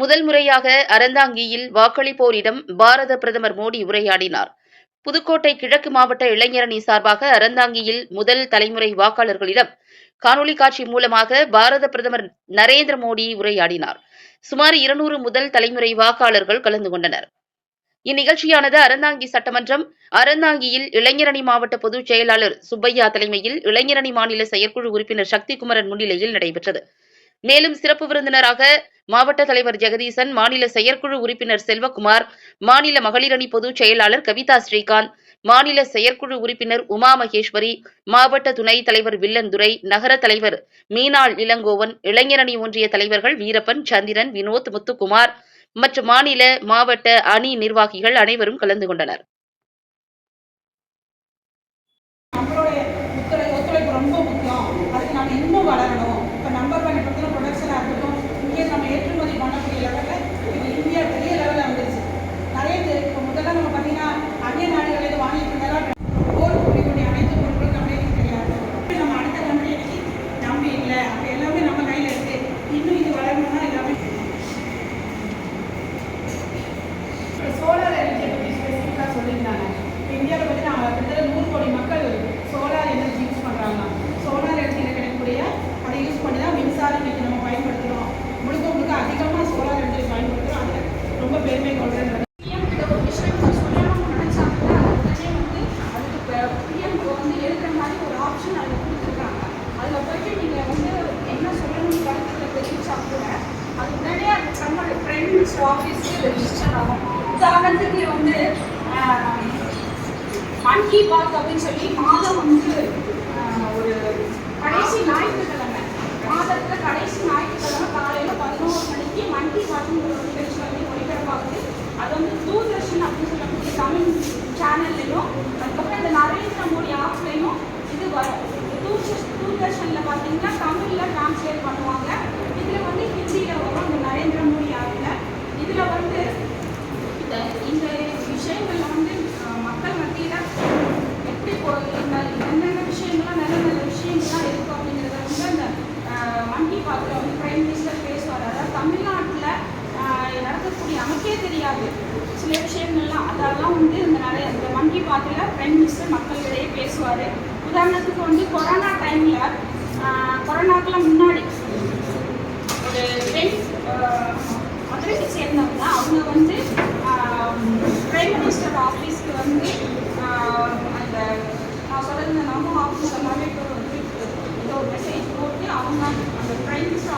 முதல் முறையாக அறந்தாங்கியில் வாக்களிப்போரிடம் பாரத பிரதமர் மோடி உரையாடினார். புதுக்கோட்டை கிழக்கு மாவட்ட இளைஞரணி சார்பாக அறந்தாங்கியில் முதல் தலைமுறை வாக்காளர்களிடம் காணொலி காட்சி மூலமாக பாரத பிரதமர் நரேந்திர மோடி உரையாடினார். சுமார் இருநூறு முதல் தலைமுறை வாக்காளர்கள் கலந்து கொண்டனர். இந்நிகழ்ச்சியானது அறந்தாங்கி சட்டமன்றம் அறந்தாங்கியில் இளைஞரணி மாவட்ட பொதுச் செயலாளர் சுப்பையா தலைமையில் இளைஞரணி மாநில செயற்குழு உறுப்பினர் சக்திகுமரன் முன்னிலையில் நடைபெற்றது. மேலும் சிறப்பு விருந்தினராக மாவட்ட தலைவர் ஜெகதீசன் மாநில செயற்குழு உறுப்பினர் செல்வகுமார் மாநில மகளிரணி பொதுச் செயலாளர் கவிதா ஸ்ரீகாந்த் மாநில செயற்குழு உறுப்பினர் உமா மகேஸ்வரி மாவட்ட துணைத் தலைவர் வில்லந்துரை நகர தலைவர் மீனாள் இளங்கோவன் இளைஞரணி ஒன்றிய தலைவர்கள் வீரப்பன் சந்திரன் வினோத் முத்துக்குமார் மற்றும் மாநில மாவட்ட அணி நிர்வாகிகள் அனைவரும் கலந்து கொண்டனர். உதாரணத்துக்கு வந்து மன் கி பாத் அப்படின்னு சொல்லி மாதம் வந்து ஒரு கடைசி ஞாயிற்றுக்கிழமை. மாதத்துல கடைசி ஞாயிற்றுக்கிழமை காலையில பதினோரு மணிக்கு மன் கி பாத்ங்கிற ஒரு நிகழ்ச்சி வந்து ஒளிபரப்பாகுது அது வந்து தூர்தர்ஷன் அப்படின்னு சொல்லக்கூடிய தமிழ் சேனல்லையும் அதுக்கப்புறம் இந்த நரேந்திர மோடி ஆப்லையும் இது வரும் தூர்தர்ஷ் தூர்தர்ஷனில் பார்த்தீங்கன்னா தமிழில் டிரான்ஸ்லேட் பண்ணுவாங்க இதில் வந்து ஹிந்தியில் வரும் இந்த நரேந்திர மோடி ஆப்பில் இதில் வந்து இந்த இந்த விஷயங்கள்ல வந்து அஹ், மக்கள் மத்தியில் எப்படி போ இந்த என்னென்ன விஷயங்கள்லாம் நல்ல நல்ல விஷயங்கள்லாம் இருக்கு அப்படிங்கிறத வந்து அந்த அஹ், மன் கி பாத்தில் வந்து பிரைம் மினிஸ்டர் பேசுவார் அதாவது தமிழ்நாட்டில் நடக்கக்கூடிய நமக்கே தெரியாது. சில விஷயங்கள்லாம் அதெல்லாம் வந்து இந்த நிறைய இந்த மன் பாத்தில் பிரைம் மினிஸ்டர் மக்களிடையே பேசுவார். உதாரணத்துக்கு வந்து கொரோனா டைமில் கொரோனாக்கெல்லாம் முன்னாடி ஒரு பெண் மதுரைக்கு சேர்ந்தவங்க அவங்க வந்து பிரைம் மினிஸ்டர் ஆஃபீஸ்க்கு வந்து அந்த நான் சொல்கிறது நம்ம ஆஃபீஸ் எல்லாமே இப்போ வந்து ஏதோ ஒரு மெசேஜ் போட்டு அவங்க அந்த பிரைம் மினிஸ்டர்